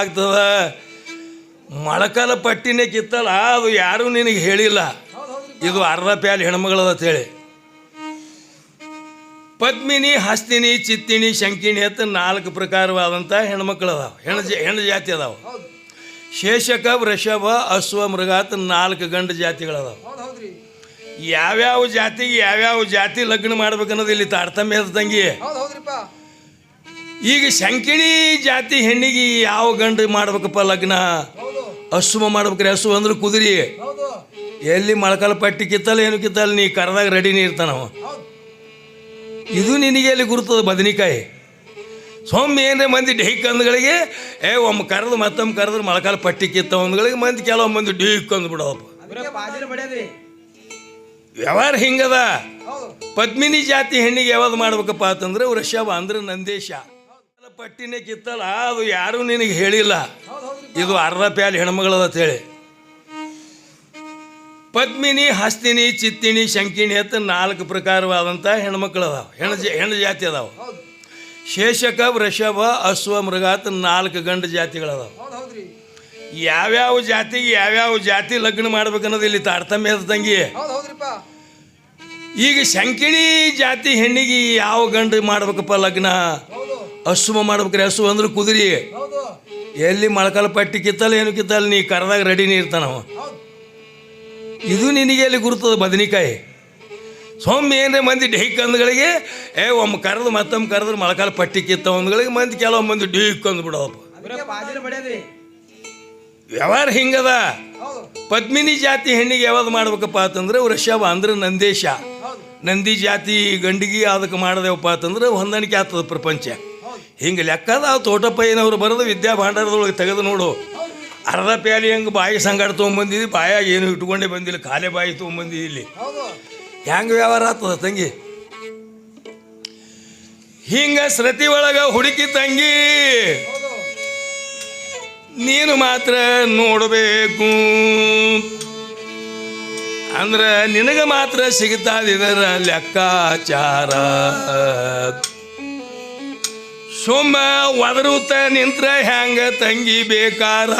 ಆಗ್ತದ? ಮೊಳಕಾಲ ಪಟ್ಟಿನೇ ಕಿತ್ತಲ್ಲ, ಅದು ಯಾರೂ ನಿನಗೆ ಹೇಳಿಲ್ಲ. ಇದು ಅರ್ಧ ಪ್ಯಾಲ್ ಹೆಣ್ಮಗಳದ ಅಂತೇಳಿ ಪದ್ಮಿನಿ, ಹಸ್ತಿನಿ, ಚಿತ್ತಿನಿ, ಶಂಕಿಣಿ ಅಂತ ನಾಲ್ಕು ಪ್ರಕಾರವಾದಂಥ ಹೆಣ್ಮಕ್ಳು ಹೆಣ ಹೆಣ್ಣು ಹೆಣ್ಣು ಜಾತಿ ಅದಾವ. ಶೇಷಕ, ವೃಷಭ, ಅಶ್ವ, ಮೃಗ ಅಂತ ನಾಲ್ಕು ಗಂಡು ಜಾತಿಗಳದಾವ. ಯಾವ್ಯಾವ ಜಾತಿಗೆ ಯಾವ್ಯಾವ ಜಾತಿ ಲಗ್ನ ಮಾಡ್ಬೇಕನ್ನೋದು ಇಲ್ಲಿ ತಾರತಮ್ಯ ಅದ ತಂಗಿ. ಈಗ ಶಂಕಿಣಿ ಜಾತಿ ಹೆಣ್ಣಿಗೆ ಯಾವ ಗಂಡು ಮಾಡ್ಬೇಕಪ್ಪ ಲಗ್ನ? ಹಸುವ ಮಾಡ್ಬೇಕ್ರಿ ಹಸು ಅಂದ್ರೆ ಕುದುರಿ. ಎಲ್ಲಿ ಮೊಳಕಾಲ ಪಟ್ಟಿ ಕಿತ್ತಲ್ಲ ಏನು ಕಿತ್ತಲ್ಲ ನೀ ಕರೆದಾಗ ರೆಡಿನೇ ಇರ್ತಾನವ ಇದು ನಿನಗೆ ಎಲ್ಲಿ ಗುರುತದ ಬದನಿಕಾಯಿ? ಸೊಮ್ಮೆ ಏನೇ ಮಂದಿ ಢೀಕ್ ಅಂದ್ಗಳಿಗೆ ಏ ಒಮ್ಮ ಕರೆದು ಮತ್ತೊಮ್ಮೆ ಕರೆದ್ರೆ ಮೊಳಕಾಲ ಪಟ್ಟಿ ಕಿತ್ತ ಒಂದ್ಗಳಿಗೆ ಮಂದಿ ಕೆಲವು ಮಂದಿ ಢೀಕ್ ಬಡಿಯದ್ರಿ ವ್ಯವಹಾರ ಹಿಂಗದ? ಪದ್ಮಿನಿ ಜಾತಿ ಹೆಣ್ಣಿಗೆ ಯಾವ್ದು ಮಾಡ್ಬೇಕಪ್ಪ ಅಂತಂದ್ರೆ ವೃಷಭ ಅಂದ್ರೆ ನಂದೇಶ. ಪಟ್ಟಿನೇ ಕಿತ್ತಲ್ಲ, ಅದು ಯಾರು ನಿನಗೆ ಹೇಳಿಲ್ಲ. ಇದು ಅರ್ಧ ಪ್ಯಾಲ್ ಹೆಣ್ಮಗಳದ ಅಂತೇಳಿ ಪದ್ಮಿನಿ, ಹಸ್ತಿನಿ, ಚಿತ್ತಿನಿ, ಶಂಕಿಣಿ ಅಂತ ನಾಲ್ಕು ಪ್ರಕಾರವಾದಂಥ ಹೆಣ್ಮಕ್ಳು ಅದಾವ ಹೆಣ್ಣು ಹೆಣ್ಣು ಜಾತಿ ಅದಾವ. ಶೇಷಕ, ವೃಷಭ, ಅಶ್ವ, ಮೃಗ ಅಂತ ನಾಲ್ಕು ಗಂಡು ಜಾತಿಗಳದಾವ. ಯಾವ್ಯಾವ ಜಾತಿಗೆ ಯಾವ್ಯಾವ ಜಾತಿ ಲಗ್ನ ಮಾಡ್ಬೇಕನ್ನೋದು ಇಲ್ಲಿ ತಾರತಮ್ಯ ತಂಗಿ. ಈಗ ಶಂಕಿಣಿ ಜಾತಿ ಹೆಣ್ಣಿಗೆ ಯಾವ ಗಂಡು ಮಾಡ್ಬೇಕಪ್ಪ ಲಗ್ನ? ಹಸುವ ಮಾಡ್ಬೇಕ್ರಿ ಹಸು ಅಂದ್ರೆ ಕುದುರಿ. ಎಲ್ಲಿ ಮೊಳಕಾಲ ಪಟ್ಟಿ ಕಿತ್ತಲ್ಲ ಏನು ಕಿತ್ತಲ್ಲ ನೀ ಕರೆದಾಗ ರೆಡಿನೇ ಇರ್ತಾನವ ಹೌದ್. ಇದು ನಿನಗೆ ಎಲ್ಲಿ ಗುರುತದ ಬದನಿಕಾಯಿ? ಸೊಮ್ಮೆ ಏನೇ ಮಂದಿ ಢೀಕ್ ಅಂದ್ಗಳಿಗೆ ಏ ಒಮ್ಮೆ ಕರೆದು ಮತ್ತೊಮ್ಮೆ ಕರೆದ್ರೆ ಮೊಳಕಾಲ ಪಟ್ಟಿ ಕಿತ್ತ ಅಂದ್ಗಳಿಗೆ ಮಂದಿ ಕೆಲವು ಮಂದಿ ಢೀಕ್ ಬಡಿಯದ್ರಿ. ವ್ಯವಹಾರ ಹಿಂಗದ. ಪದ್ಮಿನಿ ಜಾತಿ ಹೆಣ್ಣಿಗೆ ಯಾವ್ದು ಮಾಡ್ಬೇಕಪ್ಪ ಅಂತಂದ್ರೆ ವೃಷಭ ಅಂದ್ರೆ ನಂದೇಶ. ನಂದಿ ಜಾತಿ ಗಂಡಿಗೆ ಅದಕ್ಕೆ ಮಾಡದೇವಪ್ಪ ಅಂತಂದ್ರೆ ಹೊಂದಾಣಿಕೆ ಆತದ ಪ್ರಪಂಚ. ಹಿಂಗೆ ಲೆಕ್ಕದ ತೋಟಪ್ಪಯ್ಯನವರು ಬರೆದು ವಿದ್ಯಾ ಭಾಂಡಾರದೊಳಗೆ ತೆಗೆದು ನೋಡು. ಅರ್ಧ ಪ್ಯಾಲಿ ಹೆಂಗೆ ಬಾಯಿ ಸಂಗಾಡ ತೊಗೊಂಬಂದಿದ್ದಿ ಬಾಯಾಗ ಏನು ಇಟ್ಕೊಂಡೇ ಬಂದಿಲ್ಲ ಖಾಲಿ ಬಾಯಿ ತೊಗೊಂಬಂದಿದ್ದಿ ಇಲ್ಲಿ. ಹೆಂಗೆ ವ್ಯವಹಾರ ಆಗ್ತದ ತಂಗಿ? ಹಿಂಗ ಸೃತಿ ಒಳಗ ಹುಡುಕಿ ತಂಗಿ, ನೀನು ಮಾತ್ರ ನೋಡಬೇಕು. ಅಂದ್ರೆ ನಿನಗೆ ಮಾತ್ರ ಸಿಗ್ತಾದಿದರ ಲೆಕ್ಕಾಚಾರ. ಸುಮ್ಮ ಒದರುತ ನಿಂತ್ರ ಹ್ಯಾಂಗ ತಂಗಿ ಬೇಕಾರ?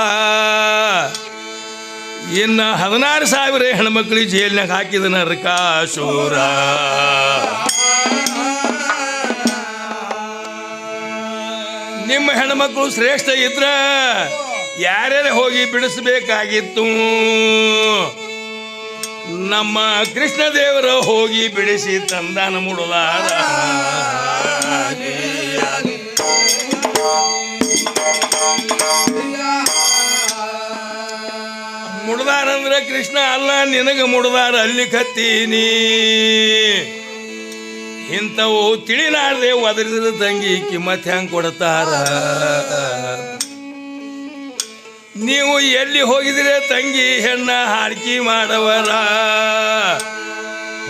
ಇನ್ನ ಹದಿನಾರು ಸಾವಿರ ಹೆಣ್ಮಕ್ಳಿಗೆ ಜೈಲ್ನಾಗ ಹಾಕಿದ ನರಕಾಸೂರ ನಿಮ್ಮ ಹೆಣ್ಮಕ್ಳು ಶ್ರೇಷ್ಠ ಇದ್ರ ಯಾರ್ಯಾರ ಹೋಗಿ ಬಿಡಿಸ್ಬೇಕಾಗಿತ್ತು? ನಮ್ಮ ಕೃಷ್ಣ ದೇವರ ಹೋಗಿ ಬಿಡಿಸಿ ತಂದಾನ ಮುಡುದಾರ ಮುಡ್ದಾರಂದ್ರ ಕೃಷ್ಣ, ಅಲ್ಲ, ನಿನಗೆ ಮುಡ್ದಾರ ಅಲ್ಲಿ ಕತ್ತೀನಿ. ಇಂಥವು ತಿಳಿಲಾರ್ದೆ ಒದರಿದ್ರ ತಂಗಿ ಕಿಮ್ಮತ್ ಹೆಂಗ್ ಕೊಡ್ತಾರ? ನೀವು ಎಲ್ಲಿ ಹೋಗಿದ್ರೆ ತಂಗಿ? ಹೆಣ್ಣ ಹಾಡ್ಕಿ ಮಾಡವರ.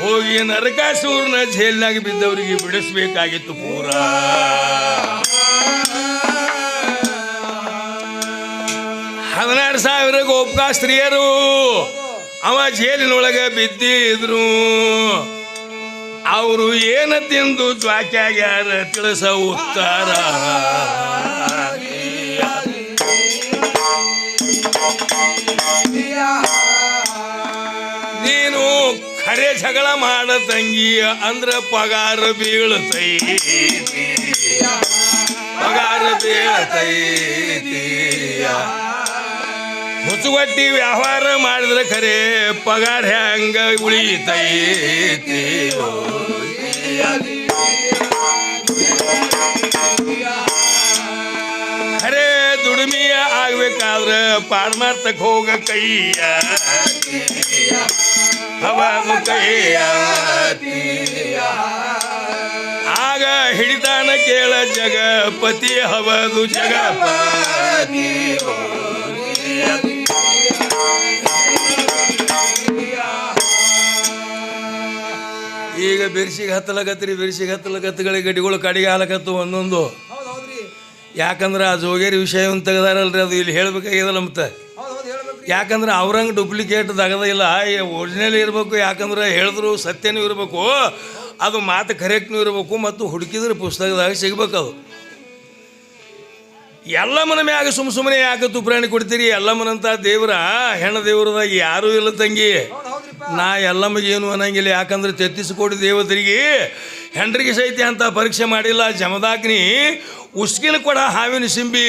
ಹೋಗಿ ನರಕಾಸೂರ್ನ ಜೈಲ್ನಾಗ ಬಿದ್ದವರಿಗೆ ಬಿಡಿಸ್ಬೇಕಾಗಿತ್ತು ಪೂರ. ಹದಿನಾರು ಸಾವಿರ ಗೋಪ್ಕಾ ಸ್ತ್ರೀಯರು. ಅವ ಜೇಲಿನೊಳಗೆ ಬಿದ್ದಿದ್ರು. ಅವರು ಏನ ತಿಂದು ಜ್ವಾಕ್ಯಾಗ್ಯಾರ ತಿಳಿಸ ಉತ್ತರ. ನೀನು ಖರೆ ಜಗಳ ಮಾಡ ತಂಗಿಯ ಅಂದ್ರ ಪಗಾರ ಬೀಳ್ತೈತಿ. ಪಗಾರ ಬೀಳ್ತೈತಿ. ಮುಸುಗಟ್ಟಿ ವ್ಯವಹಾರ ಮಾಡಿದ್ರೆ ಖರೆ ಪಗಾರ ಹೆಂಗ ಉಳಿತೈತಿ ಖರೆ ದುಡಿಮೆಯ ಆಗ್ಬೇಕಾದ್ರೆ ಪಾರ್ಮಾರ್ಥಕ್ಕೆ ಹೋಗ ಕೈಯ ಹವಾದು ಕೈಯ ಆಗ ಹಿಡಿತಾನ ಕೇಳ ಜಗಪತಿ ಹವದು ಜಗಪತಿ ಈಗ ಬಿರ್ಸಿಗೆ ಹತ್ತಲಕತ್ರಿ ಬಿರ್ಸಿಗೆ ಹತ್ತಲಕತ್ತಗಳಿಗೆ ಗಡಿಗಳು ಕಡಿಗೆ ಹಾಲಕತ್ತು ಒಂದೊಂದು. ಯಾಕಂದ್ರೆ ಆ ಜೋಗೇರಿ ವಿಷಯವನ್ನು ತೆಗೆದಾರಲ್ರಿ ಅದು ಇಲ್ಲಿ ಹೇಳ್ಬೇಕಾಗ್ಯದಲ್ಲ ಮತ್ತೆ ಯಾಕಂದ್ರೆ ಅವ್ರಂಗೆ ಡೂಪ್ಲಿಕೇಟ್ ತಗದಿಲ್ಲ ಒರಿಜಿನಲ್ ಇರಬೇಕು ಯಾಕಂದ್ರೆ ಹೇಳಿದ್ರು ಸತ್ಯನೂ ಇರಬೇಕು ಅದು ಮಾತು ಕರೆಕ್ಟ್ನೂ ಇರಬೇಕು ಮತ್ತು ಹುಡುಕಿದ್ರೆ ಪುಸ್ತಕದಾಗ ಸಿಗ್ಬೇಕು ಅದು. ಎಲ್ಲ ಮನ ಮ್ಯಾಗ ಸುಮ್ ಸುಮ್ಮನೆ ಯಾಕೆ ತುಪ್ರಾಣಿ ಕೊಡ್ತೀರಿ? ಎಲ್ಲ ಮನಂತ ದೇವ್ರ ಹೆಣ್ಣ ದೇವ್ರದಾಗ ಯಾರೂ ಇಲ್ಲ ತಂಗಿ. ನಾ ಎಲ್ಲಮ್ಮಗೆ ಏನು ಅನ್ನಂಗಿಲ್ಲ, ಯಾಕಂದ್ರೆ ತೆತ್ತಿಸಿಕೊಡಿ ದೇವತರಿಗೆ ಹೆಂಡ್ರಿಗೆ ಸಹಿತ ಅಂತ ಪರೀಕ್ಷೆ ಮಾಡಿಲ್ಲ, ಜಮದಾಗ್ನಿ ಉಸ್ಕಿನ ಕೊಡ ಹಾವಿನ ಸಿಂಬಿ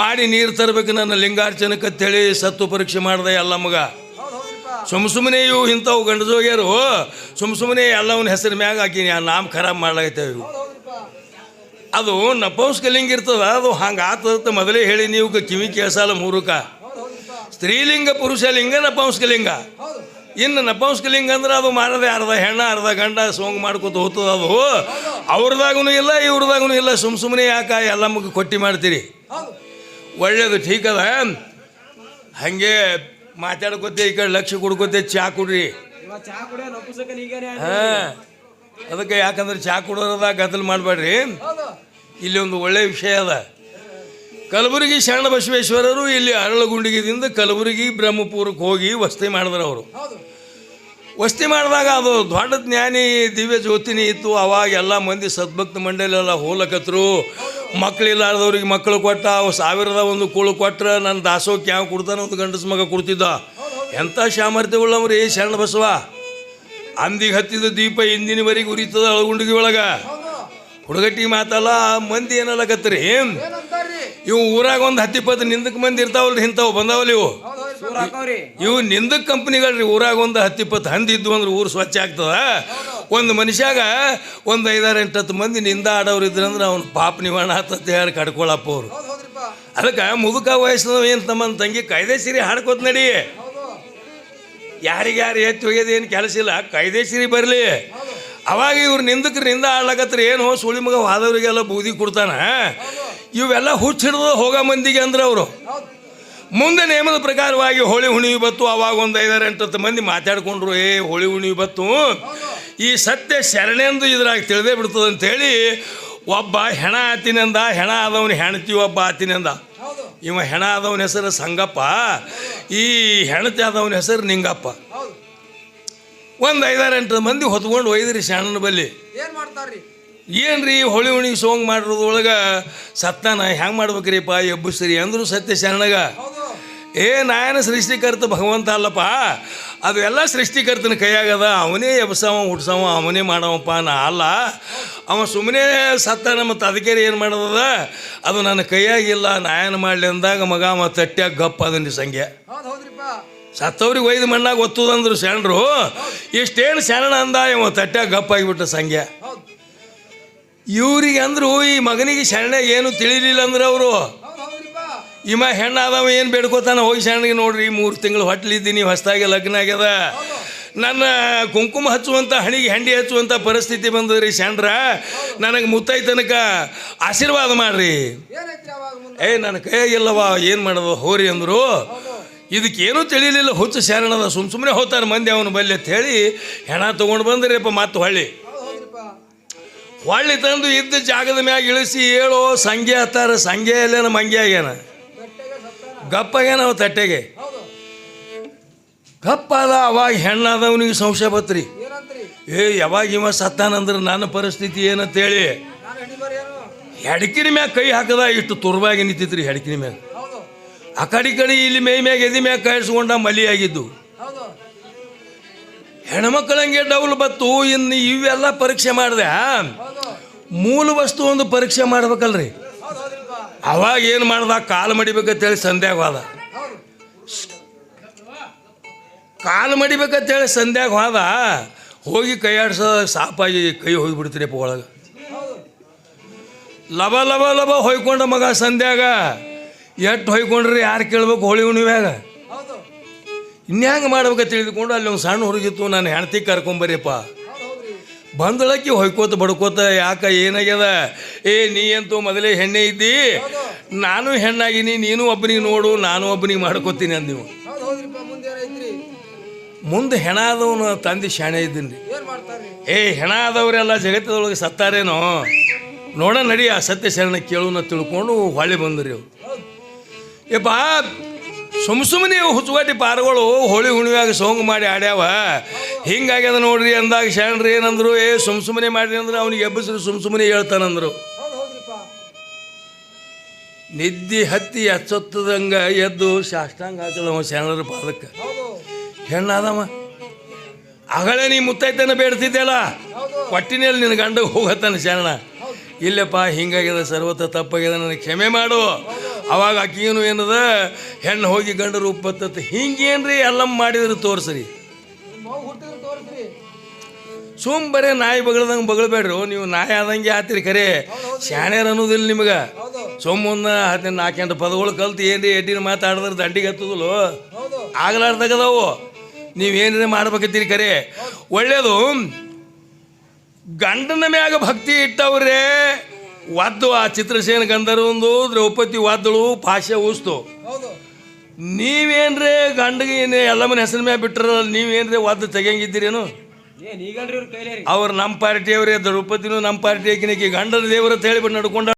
ಮಾಡಿ ನೀರು ತರಬೇಕು ನನ್ನ ಲಿಂಗಾರ್ಚನಕ್ಕೆ ಅಂತೇಳಿ ಸತ್ತು ಪರೀಕ್ಷೆ ಮಾಡ್ದೆ ಎಲ್ಲಮ್ಮಗ ಸುಮ್ ಸುಮ್ಮನೆ ಇವು ಇಂಥವು ಗಂಡಜೋಗ್ಯಾರು, ಸುಮ್ ಸುಮ್ಮನೆ ಎಲ್ಲವನ್ನ ಹೆಸರು ಮ್ಯಾಗ ಹಾಕಿ ನಾಮ ಖರಾಬ್ ಮಾಡ್ಲಾಗತ್ತೇವೆ ಇವು. ಅದು ನಪೌಸ್ಕಲಿಂಗ ಇರ್ತದ, ಅದು ಹಂಗೆ ಆತದ ಮೊದಲೇ ಹೇಳಿ ನೀವು ಕಿವಿ ಕೇಸಾಲ ಮೂರುಕ. ಸ್ತ್ರೀಲಿಂಗ ಲಿಂಗ ಹೌದು ಇನ್ನು ನಪಂಸ್ಕಲಿಂಗ್ ಅಂದ್ರೆ ಅದು ಮಾಡದೆ ಅರ್ಧ ಹೆಣ್ಣ ಅರ್ಧ ಗಂಡ ಸೋಂಗ್ ಮಾಡ್ಕೊತ ಹೋಗ್ತದ ಅದು. ಅವ್ರದಾಗೂ ಇಲ್ಲ ಇವ್ರದಾಗೂ ಇಲ್ಲ. ಸುಮ್ ಸುಮ್ಮನೆ ಯಾಕೆ ಎಲ್ಲ ಮುಗಿ ಕೊಟ್ಟಿ ಮಾಡ್ತೀರಿ? ಒಳ್ಳೇದು ಠೀಕ್ ಅದ. ಹಾಗೆ ಮಾತಾಡ್ಕೊತೆ ಈ ಕಡೆ ಲಕ್ಷ ಕೊಡ್ಕೊತೆ ಚಾ ಕುಡ್ರಿ. ಹಾಂ. ಅದಕ್ಕೆ ಯಾಕಂದ್ರೆ ಚಾ ಕುಡೋದಾಗ ಗದ್ದಲು ಮಾಡಬೇಡ್ರಿ. ಇಲ್ಲಿ ಒಂದು ಒಳ್ಳೆಯ ವಿಷಯ ಅದ. ಕಲಬುರಗಿ ಶರಣ ಬಸವೇಶ್ವರರು ಇಲ್ಲಿ ಅರಳಗುಂಡಿಗೆದಿಂದ ಕಲಬುರಗಿ ಬ್ರಹ್ಮಪುರಕ್ಕೆ ಹೋಗಿ ವಸತಿ ಮಾಡಿದ್ರು ಅವರು. ವಸತಿ ಮಾಡಿದಾಗ ಅದು ದೊಡ್ಡ ಜ್ಞಾನಿ ದಿವ್ಯ ಜ್ಯೋತಿನಿ ಇತ್ತು. ಅವಾಗ ಎಲ್ಲ ಮಂದಿ ಸದ್ಭಕ್ತ ಮಂಡಳಿ ಎಲ್ಲ ಹೋಲಕತ್ರು ಮಕ್ಕಳಿಲ್ಲಾರ್ದವ್ರಿಗೆ ಮಕ್ಕಳು ಕೊಟ್ಟ ಅವು ಸಾವಿರದ ಒಂದು ಕುಳು ಕೊಟ್ಟರೆ ನನ್ನ ದಾಸೋಕ್ಕೆ ಯಾವ ಕೊಡ್ತಾನೆ ಒಂದು ಗಂಡಸ ಮಗ ಕೊಡ್ತಿದ್ದ. ಎಂಥ ಸಾಮರ್ಥ್ಯವುಳ್ಳವ್ರಿ ಶರಣ ಬಸವ ಅಂದಿಗೆ ಹತ್ತಿದ ದೀಪ ಇಂದಿನವರೆಗೆ ಉರಿತದ ಅಳಗುಂಡಿಗೆ ಒಳಗೆ. ಹುಡುಗಟ್ಟಿ ಮಾತಲ್ಲ ಮಂದಿ ಏನಲ್ಲಕತ್ರಿ ಏನಂತಾರ್ರಿ ಇವು ಊರಾಗ ಒಂದು ಹತ್ತಿಪ್ಪತ್ತು ನಿಂದಕ್ಕೆ ಮಂದಿ ಇರ್ತಾವಲ್ರಿ ಇಂಥವು ಬಂದಾವಲ್ಲ ಇವು. ಇವು ನಿಂದಕ್ಕೆ ಕಂಪ್ನಿಗಳ್ರಿ ಊರಾಗ ಒಂದು ಹತ್ತಿಪ್ಪತ್ತು ಹಂದಿ ಇದ್ವು ಅಂದ್ರೆ ಊರು ಸ್ವಚ್ಛ ಆಗ್ತದ. ಒಂದು ಮನುಷ್ಯಾಗ ಒಂದು ಐದಾರು ಎಂಟು ಹತ್ತು ಮಂದಿ ನಿಂದ ಆಡೋರು ಇದ್ರಂದ್ರೆ ಅವ್ನ ಪಾಪ ನಿವಾರಣ ಆತತ್ತೆ ಹೇಳಿ ಕಡ್ಕೊಳಪ್ಪ ಅವರು. ಅದಕ್ಕೆ ಮುದುಕ ವಯಸ್ಸಿನವ ಏನು ತಮ್ಮನ ತಂಗಿ ಕಾಯ್ದೆ ಸಿರಿ ಹಾಡ್ಕೋತ ನಡಿ. ಹೌದು ಯಾರಿಗೆ ಯಾರು ಎತ್ತಿ ಏನು ಕೆಲಸ ಇಲ್ಲ ಕಾಯ್ದೆ ಸಿರಿ ಬರಲಿ. ಅವಾಗ ಇವ್ರು ನಿಂದಕ್ರಿಂದ ನಿಂದ ಆಡ್ಲಕತ್ರಿ ಏನು ಸುಳಿ ಮಗ ವಾದವರಿಗೆಲ್ಲ ಬೂದಿ ಕೊಡ್ತಾನ. ಇವೆಲ್ಲ ಹುಚ್ಚಿಡ್ದು ಹೋಗೋ ಮಂದಿಗೆ ಅಂದ್ರೆ ಅವರು. ಮುಂದೆ ನೇಮದ ಪ್ರಕಾರವಾಗಿ ಹೋಳಿ ಹುಣಿವಿ ಬತ್ತು ಅವಾಗ ಒಂದು ಐದಾರು ಎಂಟು ಹತ್ತು ಮಂದಿ ಮಾತಾಡ್ಕೊಂಡ್ರು, ಏ, ಹೋಳಿ ಹುಣಿವಿ ಬತ್ತು ಈ ಸತ್ಯ ಶರಣೆಂದು ಇದ್ರಾಗ ತಿಳಿದೇ ಬಿಡ್ತದೆ ಅಂತೇಳಿ ಒಬ್ಬ ಹೆಣ ಆತಿನಿಂದ, ಹೆಣ ಆದವನು ಹೆಣತಿ, ಒಬ್ಬ ಆತಿನಂದ. ಇವ ಹೆಣ ಆದವನ ಹೆಸರು ಸಂಗಪ್ಪ, ಈ ಹೆಣತಿ ಆದವನ ಹೆಸರು ನಿಂಗಪ್ಪ. ಒಂದು ಐದಾರು ಎಂಟು ಮಂದಿ ಹೊತ್ಕೊಂಡು ಒಯ್ದ್ರಿ ಶರಣನ ಬಲ್ಲಿ. ಏನ್ ಮಾಡ್ತಾರ್ರಿ? ಏನ್ರಿ ಹೊಳಿ ಹುಣಿಗೆ ಸೋಂಗ್ ಮಾಡಿರೋದ್ರೊಳಗೆ ಸತ್ತಾನ ಹೆಂಗೆ ಮಾಡ್ಬೇಕ್ರಿಪ್ಪ? ಎಬ್ಬಿಸ್ರಿ ಅಂದರು ಸತ್ಯ ಶರಣಗ. ಏ ನಾಯನ ಸೃಷ್ಟಿಕರ್ತ ಭಗವಂತ ಅಲ್ಲಪ್ಪ. ಅದು ಎಲ್ಲ ಸೃಷ್ಟಿಕರ್ತನ ಕೈಯಾಗದ. ಅವನೇ ಎಬ್ಸವ ಹುಟ್ಸವ ಅವನೇ ಮಾಡವಪ್ಪ ನಾ ಅಲ್ಲ. ಅವ ಸುಮ್ಮನೆ ಸತ್ತಾನ ಮತ್ತು ಅದಕ್ಕೆ ಏನು ಮಾಡೋದದ? ಅದು ನನ್ನ ಕೈಯಾಗಿಲ್ಲ ನಾಯನ ಮಾಡಲಿ ಅಂದಾಗ ಮಗ ಅವ ತಟ್ಟ್ಯಾಗ ಗಪ್ಪ ಅದನ್ನ ಸಂಖ್ಯೆ ಸತ್ತವ್ರಿಗೆ ಒಯ್ದು ಮಣ್ಣಾಗ ಒತ್ತದಂದ್ರು ಶರಣರು. ಇಷ್ಟೇನು ಶರಣ ಅಂದ ಇವ ತಟ್ಟ್ಯಾಗ ಗಪ್ಪಾಗಿಬಿಟ್ಟ ಸಂಖ್ಯೆ ಇವ್ರಿಗೆ ಅಂದ್ರು ಈ ಮಗನಿಗೆ ಶರಣ ಏನು ತಿಳಿಲಿಲ್ಲ ಅಂದ್ರೆ ಅವರು. ಇಮ ಹೆಣ್ಣಾದವ ಏನು ಬೇಡ್ಕೋತಾನ? ಹೋಗಿ ಶರಣಗೆ ನೋಡ್ರಿ ಮೂರು ತಿಂಗಳು ಹೊಟ್ಲಿದ್ದೀನಿ ಹೊಸ್ದಾಗಿ ಲಗ್ನ ಆಗ್ಯದ. ನನ್ನ ಕುಂಕುಮ ಹಚ್ಚುವಂಥ ಹಣಿಗೆ ಹೆಂಡಿ ಹಚ್ಚುವಂಥ ಪರಿಸ್ಥಿತಿ ಬಂದದ್ರಿ ಶಣ್ರ ನನಗೆ ಮುತ್ತೈ ತನಕ ಆಶೀರ್ವಾದ ಮಾಡ್ರಿ. ಏ ನನ್ನ ಇಲ್ಲವಾ ಏನು ಮಾಡೋದು? ಹೋರಿ ಅಂದರು. ಇದಕ್ಕೇನೂ ತಿಳಿಲಿಲ್ಲ. ಹುಚ್ಚು ಶರಣದ ಸುಮ್ಮ ಸುಮ್ಮನೆ ಹೋಗ್ತಾರೆ ಮಂದಿ ಅವನು ಬಲ್ಲಿ ಅಂತ ಹೇಳಿ ಹೆಣ ತೊಗೊಂಡು ಬಂದ್ರಿಪ್ಪ, ಮತ್ತು ಹೊಳ್ಳಿ. ಹೊಳ್ಳಿ ತಂದು ಇದ್ದ ಜಾಗದ ಮ್ಯಾಗ ಇಳಿಸಿ ಹೇಳೋ ಸಂಗೆ ಹತ್ತಾರ, ಸಂಗೆ ಅಲ್ಲೇನ ಮಂಗೆ ಆಗ್ಯಾನ? ಗಪ್ಪಾಗ್ಯಾನ ಅವ ತಟ್ಟೆಗೆ? ಗಪ್ಪಾದ ಅವಾಗ ಹೆಣ್ಣಾದವನಿಗೆ ಸಂಶಯ ಬತ್ರಿ. ಏ, ಯಾವಾಗ ಇವ ಸತ್ತಾನಂದ್ರೆ ನನ್ನ ಪರಿಸ್ಥಿತಿ ಏನಂತೇಳಿ? ಹೆಡ್ಕಿನ ಮ್ಯಾಗ ಕೈ ಹಾಕದ, ಇಷ್ಟು ತುರ್ಬಾಗಿ ನಿಂತಿತ್ರಿ ಹೆಡ್ಕಿನ ಮ್ಯಾಗ. ಆ ಕಡೆ ಕಡೆ ಇಲ್ಲಿ ಮೈ ಮ್ಯಾಗ ಎದಿ ಮ್ಯಾಗ ಕಾಯಿಸ್ಕೊಂಡ ಮಲಿ ಆಗಿದ್ದು ಹೌದು ಹೆಣ್ಮಕ್ಳಂಗೆ ಡೌಲ್ ಬತ್ತು, ಇನ್ನು ಇವೆಲ್ಲ ಪರೀಕ್ಷೆ ಮಾಡಿದೆ. ಮೂಲ ವಸ್ತು ಒಂದು ಪರೀಕ್ಷೆ ಮಾಡ್ಬೇಕಲ್ರಿ. ಅವಾಗ ಏನು ಮಾಡ್ದ, ಕಾಲು ಮಡಿಬೇಕಂತೇಳಿ ಸಂಧ್ಯಾಗ ಹೋದ. ಕಾಲು ಮಡಿಬೇಕಂತೇಳಿ ಸಂಧ್ಯಾಗ ಹೋದ, ಹೋಗಿ ಕೈ ಆಡ್ಸೋ ಸಾಪಾಗಿ ಕೈ ಹೋಗಿಬಿಡ್ತೀರಪ್ಪ ಒಳಗೆ. ಲಬ ಲಬ ಲಬ ಹೊಯ್ಕೊಂಡ ಮಗ ಸಂಧ್ಯಾಗ. ಎಷ್ಟು ಹೊಯ್ಕೊಂಡ್ರಿ ಯಾರು ಕೇಳ್ಬೇಕು, ಹೋಳಿ ಹುಣ್ಣಿಮ್ಯಾಗ? ಹೌದು ಇನ್ಯಾಂಗ ಮಾಡ್ಬೇಕು ತಿಳಿದುಕೊಂಡು ಅಲ್ಲಿ ಒಂದು ಸಣ್ಣ ಹುಡುಗಿತ್ತು ನಾನು ಹೆಣ್ತಿ ಕರ್ಕೊಂಬರಿಯಪ್ಪ ಬಂದಳಕ್ಕಿ ಹೊಯ್ಕೋತ ಬಡ್ಕೋತ ಯಾಕ ಏನಾಗ್ಯದ? ಏ ನೀ ಅಂತೂ ಮೊದಲೇ ಹೆಣ್ಣೆ ಇದ್ದಿ. ನಾನು ಹೆಣ್ಣಾಗಿನಿ ನೀನು ಒಬ್ಬನಿಗೆ ನೋಡು ನಾನು ಒಬ್ಬನಿಗೆ ಮಾಡ್ಕೋತೀನಿ ಅಂದ ನೀವು ಮುಂದೆ ಹೆಣ ಆದವನು ತಂದೆ ಶಾಣೆ ಇದ್ದೀನಿ ಏ ಹೆಣ ಆದವರೆಲ್ಲ ಜಗತ್ತದೊಳಗೆ ಸತ್ತಾರೇನೋ? ನೋಡ ನಡಿ ಆ ಸತ್ಯ ಶರಣ ಕೇಳುನ ತಿಳ್ಕೊಂಡು ಹೊಳೆ ಬಂದ್ರಿ ಅವ್ರು. ಏ ಯಪ್ಪ ಸುಮ್ ಸುಮ್ಮನೆ ಹುಚ್ಚುಗಾಟಿ ಪಾರ್ಗಳು ಹೋಳಿ ಹುಣ್ಣಿಮ್ಯಾಗ ಸೋಂಗ್ ಮಾಡಿ ಆಡ್ಯಾವ ಹಿಂಗಾಗ್ಯದ ನೋಡ್ರಿ ಅಂದಾಗ ಶರಣರು ಏನಂದ್ರು, ಏ, ಸುಮ್ ಸುಮ್ಮನೆ ಮಾಡ್ರಿ ಅಂದ್ರೆ ಅವ್ನಿಗೆ ಎಬ್ಬಸ್ರಿ ಸುಮ್ ಸುಮ್ಮನೆ ಹೇಳ್ತಾನಂದ್ರು. ನಿದ್ದೆ ಹತ್ತಿ ಎಚ್ಚೊತ್ತದಂಗ ಎದ್ದು ಸಾಷ್ಟಾಂಗ ಹಾಕಲವ ಶರಣರ ಪಾದಕ್ಕೆ. ಹೆಣ್ಣಾದವ, ಅಗಳೇ ನೀ ಮುತ್ತೈತನ ಬೇಡ್ತಿದ್ದೆಲ್ಲ ಒಟ್ಟಿನಲ್ಲಿ ನಿನ್ನ ಗಂಡ ಹೋಗತ್ತಾನೆ ಶರಣ. ಇಲ್ಲಪ್ಪ, ಹಿಂಗಾಗ್ಯದ ಸರ್ವತ ತಪ್ಪಾಗ್ಯದ, ನನಗೆ ಕ್ಷಮೆ ಮಾಡು. ಅವಾಗ ಆಕಿನು ಏನದ? ಹೆಣ್ಣು ಹೋಗಿ ಗಂಡ ರೂಪ ಬತ್ತತ್ತ ಹಿಂಗೇನ್ರಿ ಎಲ್ಲ ಮಾಡಿದ್ರು ತೋರಿಸ್ರಿ. ಸುಮ್ ಬರೇ ನಾಯಿ ಬಗಳದಂಗೆ ಬಗಳಬೇಡ್ರಿ. ನೀವು ನಾಯಿ ಆದಂಗೆ ಆತಿರಿ ಖರೆ. ಶಾಣ್ಯರ್ ಅನ್ನೋದಿಲ್ಲ ನಿಮಗೆ. ಸೊಮ್ಮನ್ನ ಹದಿನೈದು ನಾಲ್ಕೆಂಟು ಪದಗಳು ಕಲ್ತು ಏನ್ರಿ ಎಡ್ಡಿನ ಮಾತಾಡಿದ್ರೆ ದಂಡಿಗೆ ಹತ್ತದಲ್ಲೋ? ಆಗ್ಲಾರ್ದಾಗದವು. ನೀವೇನ್ರಿ ಮಾಡ್ಬೇಕತ್ತೀರಿ ಖರೆ? ಒಳ್ಳೇದು. ಗಂಡನ ಮ್ಯಾಗ ಭಕ್ತಿ ಇಟ್ಟವ್ರೆ. ವಾದ್ದು ಆ ಚಿತ್ರಸೇನ ಗಂಧರ್ವಂದು ದ್ರೌಪದಿ ಒದ್ದಳು ಭಾಷೆ ಊಸ್ತು. ನೀವೇನ್ರಿ ಗಂಡಗೆ ಏನು ಎಲ್ಲ ಮನೆ ಹೆಸರು ಮ್ಯಾಗ ಬಿಟ್ಟರ ನೀವೇನ್ರಿ ಒದ್ದು ತೆಗಿಯಂಗಿದ್ದೀರೇನು? ರೀ ಅವ್ರು ನಮ್ಮ ಪಾರ್ಟಿಯವ್ರೆ ದ್ರೌಪದಿನೂ ನಮ್ಮ ಪಾರ್ಟಿ ಆಕಿನಕಿ ಗಂಡನ ದೇವರ ಅಂತ ಹೇಳಿಬಿಟ್ಟು ನಡ್ಕೊಂಡ